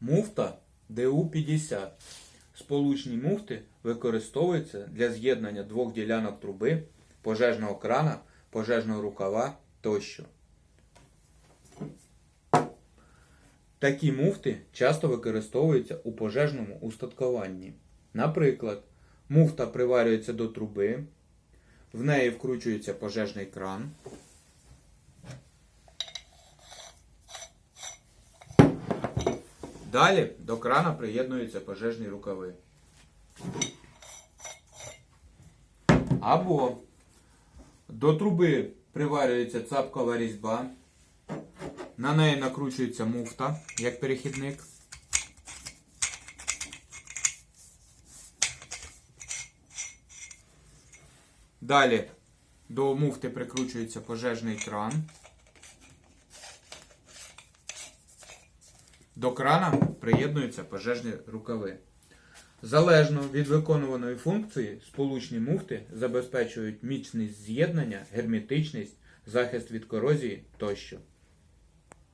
Муфта ДУ-50. Сполучні муфти використовуються для з'єднання двох ділянок труби, пожежного крана, пожежного рукава тощо. Такі муфти часто використовуються у пожежному устаткуванні. Наприклад, муфта приварюється до труби, в неї вкручується пожежний кран. Далі до крана приєднуються пожежні рукави. Або до труби приварюється цапкова різьба. На неї накручується муфта як перехідник. Далі до муфти прикручується пожежний кран. До крана приєднуються пожежні рукави. Залежно від виконуваної функції, сполучні муфти забезпечують міцність з'єднання, герметичність, захист від корозії тощо.